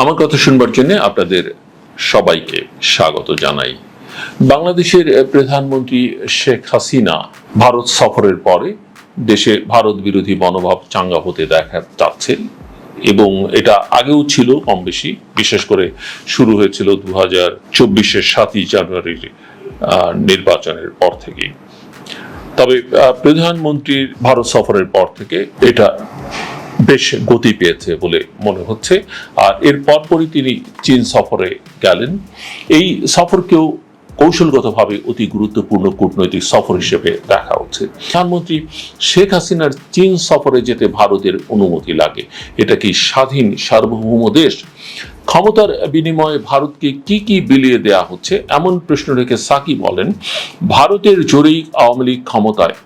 আমার কথা শুনবার জন্য আপনাদের সবাইকে স্বাগত জানাই। বাংলাদেশের প্রধানমন্ত্রী শেখ হাসিনা ভারত সফরের পরে দেশে ভারত বিরোধী মনোভাব চাঙ্গা হতে দেখা যাচ্ছে এবং এটা আগেও ছিল কম বেশি বিশেষ করে শুরু হয়েছিল দু হাজার চব্বিশের সাতই জানুয়ারির নির্বাচনের পর থেকেই। তবে প্রধানমন্ত্রীর ভারত সফরের পর থেকে এটা বেশ গতি পেয়েছে বলে মনে হচ্ছে। আর এর পরপরই তিনি চীন সফরে গেলেন। এই সফরকেও কৌশলগতভাবে অতি গুরুত্বপূর্ণ কূটনৈতিক সফর হিসেবে দেখা হচ্ছে। প্রধানমন্ত্রী শেখ হাসিনার চীন সফরে যেতে ভারতের অনুমতি লাগে, এটা কি স্বাধীন সার্বভৌম দেশ? ক্ষমতার বিনিময়ে ভারতকে কি কি বিলিয়ে দেয়া হচ্ছে, এমন প্রশ্ন রেখে সাকি বলেন, ভারতের জোরেই আওয়ামী লীগ ক্ষমতায়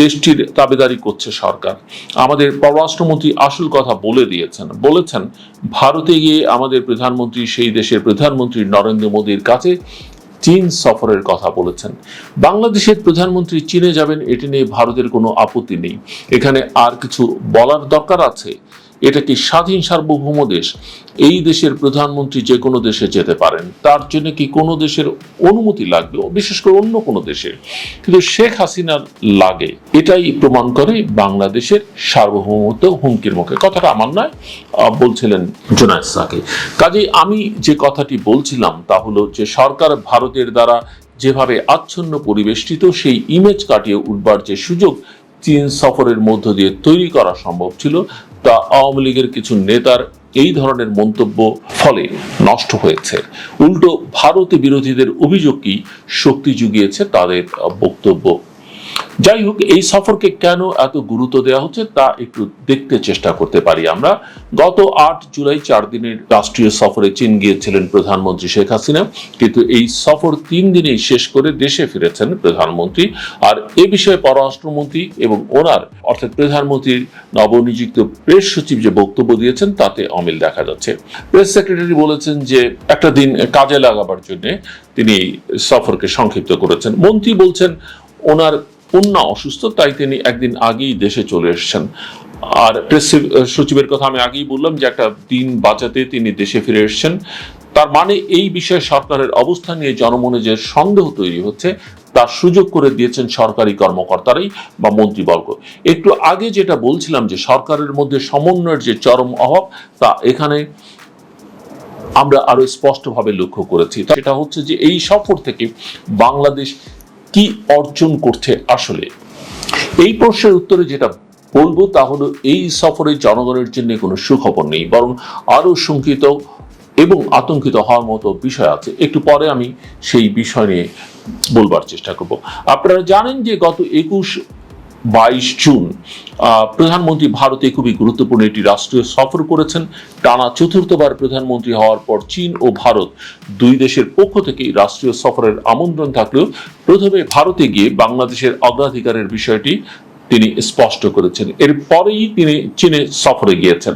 দেশটির তাবেদারি করছে সরকার। আমাদের পররাষ্ট্রমন্ত্রী আসল কথা বলে দিয়েছেন। বলেছেন, ভারতে গিয়ে আমাদের প্রধানমন্ত্রী, সেই দেশের প্রধানমন্ত্রী নরেন্দ্র মোদীর কাছে চীন সফরের কথা বলেছেন। বাংলাদেশের প্রধানমন্ত্রী চীনে যাবেন, এটি নিয়ে ভারতের কোনো আপত্তি নেই। এখানে আর কিছু বলার দরকার আছে? এটা কি স্বাধীন সার্বভৌম দেশ? এই দেশের প্রধানমন্ত্রী যে কোনো দেশে যেতে পারেন, তার জন্য কি কোনো দেশের অনুমতি লাগবে? বিশেষ করে অন্য কোনো দেশের কিন্তু শেখ হাসিনার লাগে, এটাই প্রমাণ করে বাংলাদেশের সার্বভৌমত্ব হুমকির মুখে। কথাটা আমার নয় বলছিলেন জোনায়দ সাকে। কাজেই আমি যে কথাটি বলছিলাম তা হলো যে সরকার ভারতের দ্বারা যেভাবে আচ্ছন্ন পরিবেষ্টিত, সেই ইমেজ কাটিয়ে উঠবার যে সুযোগ চীন সফরের মধ্য দিয়ে তৈরি করা সম্ভব ছিল তা আওয়ামী লীগের কিছু নেতার এই ধরনের মন্তব্য ফলে নষ্ট হয়েছে। উল্টো ভারতে বিরোধীদের অভিযোগই শক্তি জুগিয়েছে তাদের বক্তব্য। যাই হোক এই সফরকে কেন এত গুরুত্ব দেওয়া হচ্ছে তা একটু দেখতে চেষ্টা করতে পারি আমরা। গত আট জুলাই চার দিনের রাষ্ট্রীয় সফরে চীন গিয়েছিলেন প্রধানমন্ত্রী শেখ হাসিনা। কিন্তু এই সফর তিন দিনেই শেষ করে দেশে ফিরেছেন প্রধানমন্ত্রী। আর এ বিষয়ে পররাষ্ট্রমন্ত্রী এবং ওনার, অর্থাৎ প্রধানমন্ত্রীর নবনিযুক্ত প্রেস সচিব যে বক্তব্য দিয়েছেন, তাতে অমিল দেখা যাচ্ছে। প্রেস সেক্রেটারি বলেছেন যে, একটা দিন কাজে লাগাবার জন্য তিনি সফরকে সংক্ষিপ্ত করেছেন। মন্ত্রী বলছেন, ওনার কন্যা অসুস্থ, তাই তিনি একদিন আগেই দেশে চলে এসেছেন। আর প্রেস সচিবের কথা আমি আগেই বললাম যে একটা দিন বাঁচাতে তিনি দেশে ফিরে এসেছেন। তার মানে এই বিষয়ে সরকারের অবস্থান নিয়ে জনমনে যে সন্দেহ তৈরি হচ্ছে, তার সুযোগ করে দিয়েছেন সরকারি কর্মকর্তারাই বা মন্ত্রীবর্গ। একটু আগে যেটা বলছিলাম যে সরকারের মধ্যে সমন্বয়ের যে চরম অভাব, তা এখানে আমরা আরও স্পষ্টভাবে লক্ষ্য করেছি। সেটা হচ্ছে যে এই সফর থেকে বাংলাদেশ কি অর্জন করছে আসলে? এই প্রশ্নের উত্তরে যেটা বলব তা হলো, এই সফরে জনগণের জন্য কোনো সুখবর নেই, বরং আরও শঙ্কিত এবং আতঙ্কিত হওয়ার মতো বিষয় আছে। একটু পরে আমি সেই বিষয় নিয়ে বলবার চেষ্টা করব। আপনারা জানেন যে গত একুশ বাইশ জুন প্রধানমন্ত্রী ভারতে খুবই গুরুত্বপূর্ণ একটি রাষ্ট্রীয় সফর করেছেন। টানা চতুর্থবার প্রধানমন্ত্রী হওয়ার পর চীন ও ভারত দুই দেশের পক্ষ থেকেই রাষ্ট্রীয় সফরের আমন্ত্রণ থাকলেও প্রথমে ভারতে গিয়ে বাংলাদেশের অগ্রাধিকারের বিষয়টি তিনি স্পষ্ট করেছেন। এরপরেই তিনি চীনে সফরে গিয়েছেন।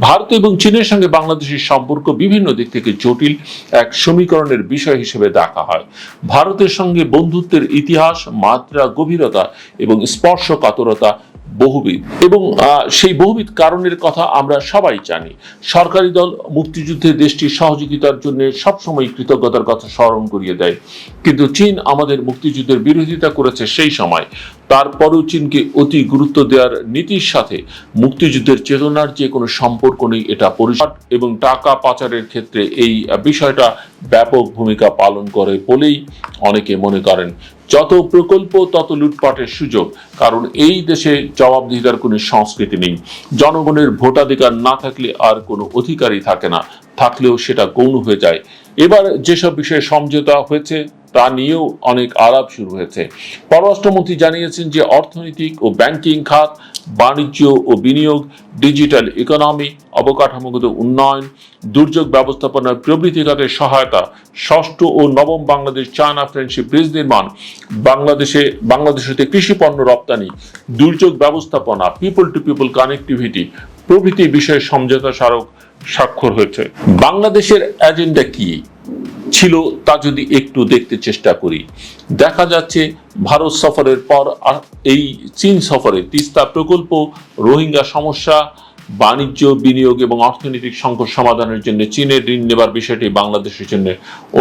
ভারত এবং চীনের সঙ্গে বাংলাদেশের সম্পর্ক বিভিন্ন দিক থেকে জটিল এক সমীকরণের বিষয় হিসেবে দেখা হয়। ভারতের সঙ্গে বন্ধুত্বের ইতিহাস, মাত্রা, গভীরতা এবং স্পর্শকাতরতা বহুবিধ। এবং সেই বহুবিধ কারণের কথা আমরা সবাই জানি। সরকারি দল মুক্তিযুদ্ধে দেশটির সহযোগিতার জন্য সবসময় কৃতজ্ঞতার কথা স্মরণ করিয়ে দেয়। কিন্তু চীন আমাদের মুক্তিযুদ্ধের বিরোধিতা করেছে সেই সময়। তারপরেও চীনকে অতি গুরুত্ব দেওয়ার নীতির সাথে মুক্তিযুদ্ধের চেতনার যে কোনো সম্পর্ক নেই, এটা পরিষ্কার এবং টাকা পাচারের ক্ষেত্রে এই বিষয়টা ব্যাপক ভূমিকা পালন করে বলেই অনেকে মনে করেন। যত প্রকল্প, তত লুটপাটের সুযোগ। কারণ এই দেশে জবাবদিহিতার কোনো সংস্কৃতি নেই। জনগণের ভোটাধিকার না থাকলে আর কোনো অধিকারই থাকে না। থাকলেও সেটা গৌণ হয়ে যায়। এবার যেসব বিষয়ে সমঝোতা হয়েছে, তা নিয়েও অনেক আলাপ শুরু হয়েছে। পররাষ্ট্রমন্ত্রী জানিয়েছেন যে, অর্থনৈতিক ও ব্যাংকিং খাত, বাণিজ্য ও বিনিয়োগ, ডিজিটাল ইকোনমি, অবকাঠামোগত উন্নয়ন, দুর্যোগ ব্যবস্থাপনা প্রভৃতি খাতের সহায়তা, ষষ্ঠ ও নবম বাংলাদেশ চায়না ফ্রেন্ডশিপ ব্রিজ নির্মাণ, বাংলাদেশে বাংলাদেশ হতে কৃষি পণ্য রপ্তানি, দুর্যোগ ব্যবস্থাপনা পিপল টু পিপল কানেক্টিভিটি প্রভৃতি বিষয়ে সমঝোতা স্মারক স্বাক্ষর হয়েছে। বাংলাদেশের এজেন্ডা কি? ছিল তা যদি একটু দেখতে চেষ্টা করি। দেখা যাচ্ছে ভারত সফরের পর এই চীন সফরে তিস্তা প্রকল্প, রোহিঙ্গা সমস্যা, বাণিজ্য বিনিয়োগ এবং অর্থনৈতিক সংকট সমাধানের জন্য চীনের ঋণ নেবার বিষয়টি বাংলাদেশের জন্য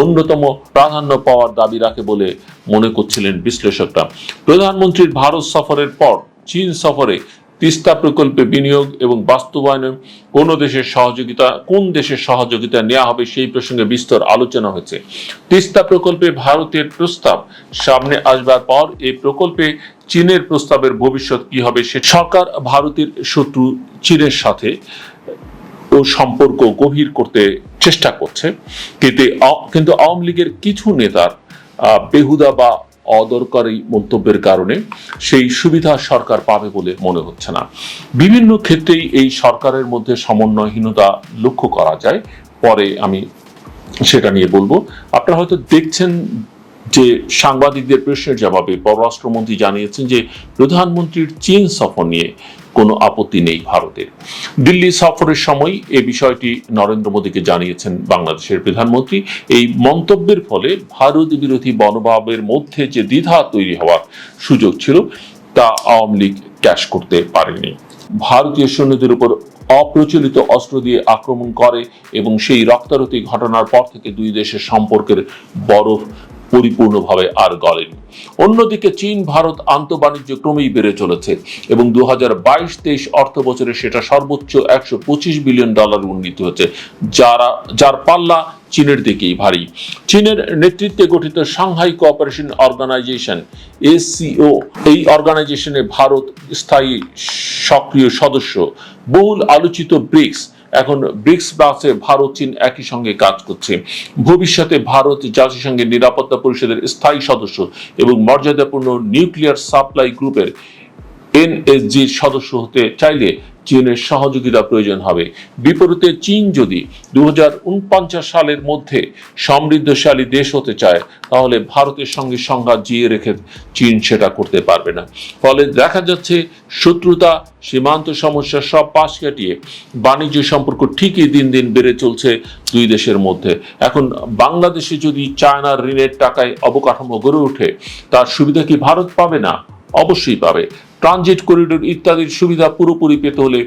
অন্যতম প্রাধান্য পাওয়ার দাবি রাখে বলে মনে করছিলেন বিশ্লেষকরা। প্রধানমন্ত্রীর ভারত সফরের পর চীন সফরে তিস্তা প্রকল্পে বিনিয়োগ এবং বাস্তবায়নে কোন দেশের সহযোগিতা, কোন দেশের সহযোগিতা নেওয়া হবে সেই প্রসঙ্গে বিস্তর আলোচনা হয়েছে। তিস্তা প্রকল্পে ভারতের প্রস্তাব সামনে আসবার পর এই প্রকল্পে চীনের প্রস্তাবের ভবিষ্যৎ কি হবে সে সরকার ভারতের শত্রু চীনের সাথে ও সম্পর্ক গভীর করতে চেষ্টা করছে। কিন্তু কিন্তু আওয়ামী লীগের কিছু নেতার বেহুদা বা অদরকারি মন্তব্যের কারণে সেই সুবিধা সরকার পাবে বলে মনে হচ্ছে না। বিভিন্ন ক্ষেত্রেই এই সরকারের মধ্যে সমন্বয়হীনতা লক্ষ্য করা যায়। পরে আমি সেটা নিয়ে বলব। আপনারা হয়তো দেখছেন যে সাংবাদিকদের প্রশ্নের জবাবে পররাষ্ট্রমন্ত্রী জানিয়েছেন যে প্রধানমন্ত্রীর চীন সফর নিয়ে কোনো আপত্তি নেই ভারতের। দিল্লি সফরের সময় এ বিষয়টি নরেন্দ্র মোদীকে জানিয়েছেন বাংলাদেশের প্রধানমন্ত্রী। এই মন্তব্যের ফলে ভারত বিরোধী মনোভাবের মধ্যে যে দ্বিধা তৈরি হওয়ার সুযোগ ছিল, তা আওয়ামী লীগ ক্যাশ করতে পারেনি। ভারতীয় সৈন্যদের উপর অপ্রচলিত অস্ত্র দিয়ে আক্রমণ করে এবং সেই রক্তারতি ঘটনার পর থেকে দুই দেশের সম্পর্কের বরফ পরিপূর্ণভাবে আর গলেনি। অন্যদিকে চীন, ভারত আন্তঃবাণিজ্য ক্রমেই বেড়ে চলেছে এবং দু হাজার বাইশ তেইশ অর্থ বছরে সেটা সর্বোচ্চ একশো পঁচিশ বিলিয়ন ডলার উন্নীত হচ্ছে যারা যার পাল্লা চীনের দিকেই ভারী। চীনের নেতৃত্বে গঠিত সাংহাই কোঅপারেশন অর্গানাইজেশন, এসসিও, এই অর্গানাইজেশনে ভারত স্থায়ী সক্রিয় সদস্য। বহুল আলোচিত ব্রিক্স এখন ব্রিক্স প্লাসে ভারত, চীন একই সঙ্গে কাজ করছে। ভবিষ্যতে ভারত, জাতিসংঘের নিরাপত্তা পরিষদের স্থায়ী সদস্য এবং মর্যাদাপূর্ণ নিউক্লিয়ার সাপ্লাই গ্রুপের এনএসজির সদস্য হতে চাইলে চীনের সহযোগিতা প্রয়োজন হবে। বিপরীতে চীন যদি দু সালের মধ্যে সমৃদ্ধশালী দেশ হতে চায়, তাহলে ভারতের সঙ্গে সংঘাত জিয়ে রেখে চীন সেটা করতে পারবে না। ফলে দেখা যাচ্ছে শত্রুতা, সীমান্ত সমস্যা সব পাশ কাটিয়ে বাণিজ্য সম্পর্ক ঠিকই দিন দিন বেড়ে চলছে দুই দেশের মধ্যে। এখন বাংলাদেশে যদি চায়নার ঋণের টাকায় অবকাঠামো গড়ে ওঠে, তার সুবিধা কি ভারত পাবে না? অবশ্যই পাবে। ট্রানজিট করিডোর ইত্যাদির সুবিধা পুরোপুরি পেতে হলে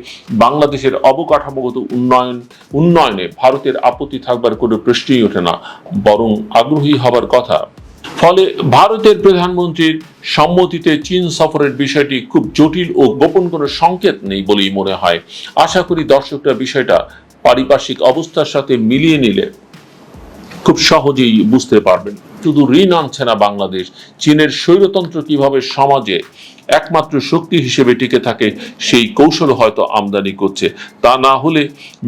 বাংলাদেশের অবকাঠামোগত উন্নয়ন, উন্নয়নে ভারতের আপত্তি থাকবার কোনো প্রশ্নই ওঠে না, বরং আগ্রহী হবার কথা। ফলে ভারতের প্রধানমন্ত্রীর সম্মতিতে চীন সফরের বিষয়টি খুব জটিল ও গোপন কোনো সংকেত নেই বলেই মনে হয়। আশা করি দর্শকরা বিষয়টা পারিপার্শ্বিক অবস্থার সাথে মিলিয়ে নিলে খুব সহজেই বুঝতে পারবেন। শুধু ঋণ আনছে না বাংলাদেশ, চীনের স্বৈরতন্ত্র কীভাবে সমাজে একমাত্র শক্তি হিসেবে টিকে থাকে সেই কৌশল হয়তো আমদানি করছে। তা না হলে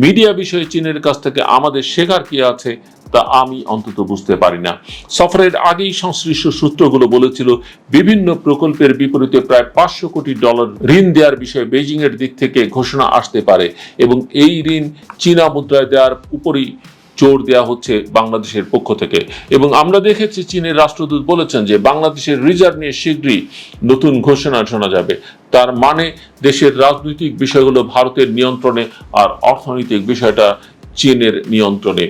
মিডিয়া বিষয়ে চীনের কাছ থেকে আমাদের শেখার কি আছে, তা আমি অন্তত বুঝতে পারি না। সফরের আগেই সংশ্লিষ্ট সূত্রগুলো বলেছিল, বিভিন্ন প্রকল্পের বিপরীতে প্রায় পাঁচশো কোটি ডলার ঋণ দেওয়ার বিষয়ে বেজিং এর দিক থেকে ঘোষণা আসতে পারে এবং এই ঋণ চীনা মুদ্রায় দেওয়ার উপরই জোর দেওয়া হচ্ছে বাংলাদেশের পক্ষ থেকে। এবং আমরা দেখেছি চীনের রাষ্ট্রদূত বলেছেন যে বাংলাদেশের রিজার্ভ নিয়ে শীঘ্রই নতুন ঘোষণা শোনা যাবে। তার মানে দেশের রাজনৈতিক বিষয়গুলো ভারতের নিয়ন্ত্রণে আর অর্থনৈতিক বিষয়টা চীনের নিয়ন্ত্রণে।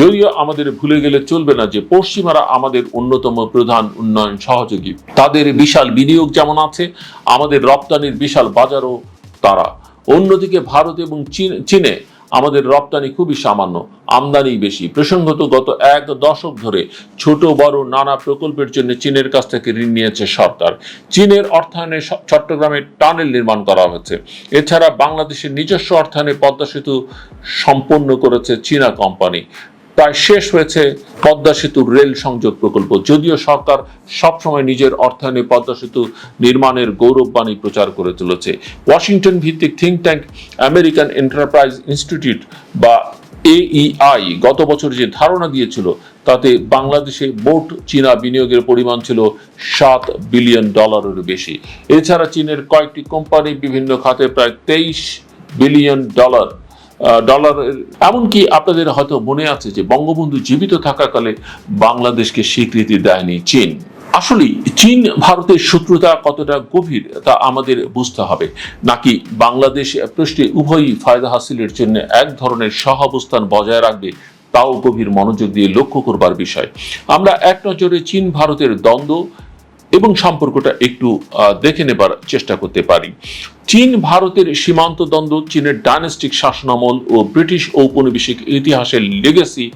যদিও আমাদের ভুলে গেলে চলবে না যে পশ্চিমারা আমাদের অন্যতম প্রধান উন্নয়ন সহযোগী। তাদের বিশাল বিনিয়োগ যেমন আছে, আমাদের রপ্তানির বিশাল বাজারও তারা। অন্যদিকে ভারত এবং চীনে আমাদের রপ্তানি খুবই সামান্য আমদানি বেশি। প্রসঙ্গত গত এক দশক ধরে ছোট, বড় নানা প্রকল্পের জন্য চীনের কাছ থেকে ঋণ নিয়েছে সরকার। চীনের অর্থায়নে চট্টগ্রামে টানেল নির্মাণ করা হয়েছে। এছাড়া বাংলাদেশের নিজস্ব অর্থায়নে পদ্মা সেতু সম্পন্ন করেছে চীনা কোম্পানি। প্রায় শেষ হয়েছে পদ্মা সেতুর রেল সংযোগ প্রকল্প। যদিও সরকার সবসময় নিজের অর্থায়নে পদ্মা সেতু নির্মাণের গৌরববাণী প্রচার করে চলেছে ওয়াশিংটন ভিত্তিক think tank American Enterprise Institute বা এইআই গত বছর যে ধারণা দিয়েছিল, তাতে বাংলাদেশে মোট চীনা বিনিয়োগের পরিমাণ ছিল সাত বিলিয়ন ডলারের বেশি। এছাড়া চীনের কয়েকটি কোম্পানি বিভিন্ন খাতে প্রায় তেইশ বিলিয়ন ডলার ডলারের এমনকি আপনাদের হয়তো মনে আছে যে বঙ্গবন্ধু জীবিত থাকাকালে বাংলাদেশকে স্বীকৃতি দেয়নি চীন। আসলে চীন ভারতের শত্রুতা কতটা গভীর তা আমাদের বুঝতে হবে। নাকি বাংলাদেশ প্রশ্নে উভয়ই ফায়দা হাসিলের জন্য এক ধরনের সহাবস্থান বজায় রাখবে, তাও গভীর মনোযোগ দিয়ে লক্ষ্য করবার বিষয়। আমরা এক নজরে চীন ভারতের দ্বন্দ্ব এবং সম্পর্কটা একটু দেখে নেবার চেষ্টা করতে পারি। চীন, ভারতের সীমান্ত দ্বন্দ্ব, চীনের ডাইনেস্টিক শাসনামল ও ব্রিটিশ ঔপনিবেশিক ইতিহাসের লেগেসি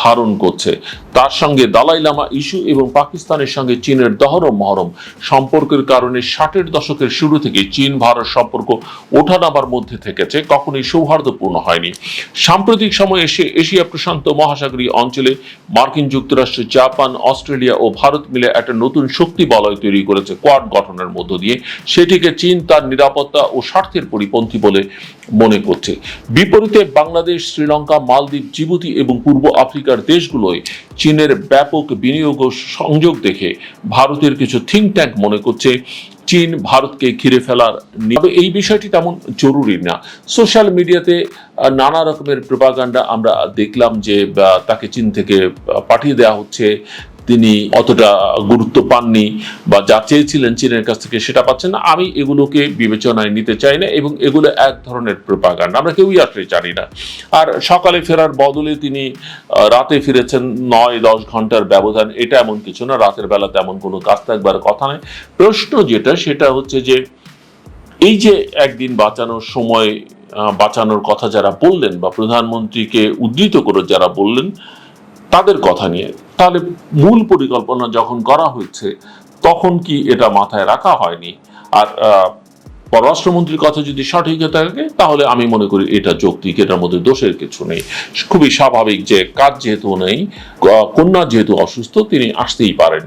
ধারণ করছে। তার সঙ্গে দালাই লামা ইস্যু এবং পাকিস্তানের সঙ্গে চীনের দহরম মহরম সম্পর্কের কারণে ষাটের দশকের শুরু থেকে চীন, ভারত সম্পর্ক ওঠানাবার মধ্যে থেকেছে, কখনোই সৌহার্দ্যপূর্ণ হয়নি। সাম্প্রতিক সময়ে এসে এশিয়া প্রশান্ত মহাসাগরীয় অঞ্চলে মার্কিন যুক্তরাষ্ট্র, জাপান, অস্ট্রেলিয়া ও ভারত মিলে একটা নতুন শক্তি বলয় তৈরি করেছে কোয়াড গঠনের মধ্য দিয়ে। সেটিকে চীন তার নিরাপত্তা ও স্বার্থের পরিপন্থী বলে মনে করছে বিপরীতে বাংলাদেশ, শ্রীলঙ্কা, মালদ্বীপ, জিবুতি এবং পূর্ব আফ্রিকার দেশগুলোয় চীনের ব্যাপক বিনিয়োগ ও সংযোগ দেখে ভারতের কিছু থিঙ্ক ট্যাঙ্ক মনে করছে, চীন ভারতকে ঘিরে ফেলার তবে এই বিষয়টি তেমন জরুরি না। সোশ্যাল মিডিয়াতে নানা রকমের প্রপাগান্ডা আমরা দেখলাম যে তাকে চীন থেকে পাঠিয়ে দেওয়া হচ্ছে। তিনি অতটা গুরুত্ব পাননি বা যা চেয়েছিলেন চীনের কাছ থেকে সেটা পাচ্ছেন না। আমি এগুলোকে বিবেচনায় নিতে চাই না এবং এগুলো এক ধরনের প্রপাগান্ডা আমরা কেউই আসলে জানি না। আর সকালে ফেরার বদলে তিনি রাতে ফিরেছেন নয় দশ ঘণ্টার ব্যবধান। এটা এমন কিছু না, রাতের বেলা তেমন কোনো কাজ থাকবার কথা নয়। প্রশ্ন যেটা, সেটা হচ্ছে যে, এই যে একদিন বাঁচানোর সময় বাঁচানোর কথা যারা বললেন বা প্রধানমন্ত্রীকে উদ্ধৃত করে যারা বললেন, তাদের কথা নিয়ে তাহলে মূল পরিকল্পনা যখন করা হয়েছে, তখন কি এটা মাথায় রাখা হয়নি? আর পররাষ্ট্রমন্ত্রীর কথা যদি সঠিক হয়ে থাকে, তাহলে আমি মনে করি এটা যৌক্তিক, এটার মধ্যে দোষের কিছু নেই। খুবই স্বাভাবিক যে কাজ যেহেতু নেই কন্যা যেহেতু অসুস্থ, তিনি আসতেই পারেন।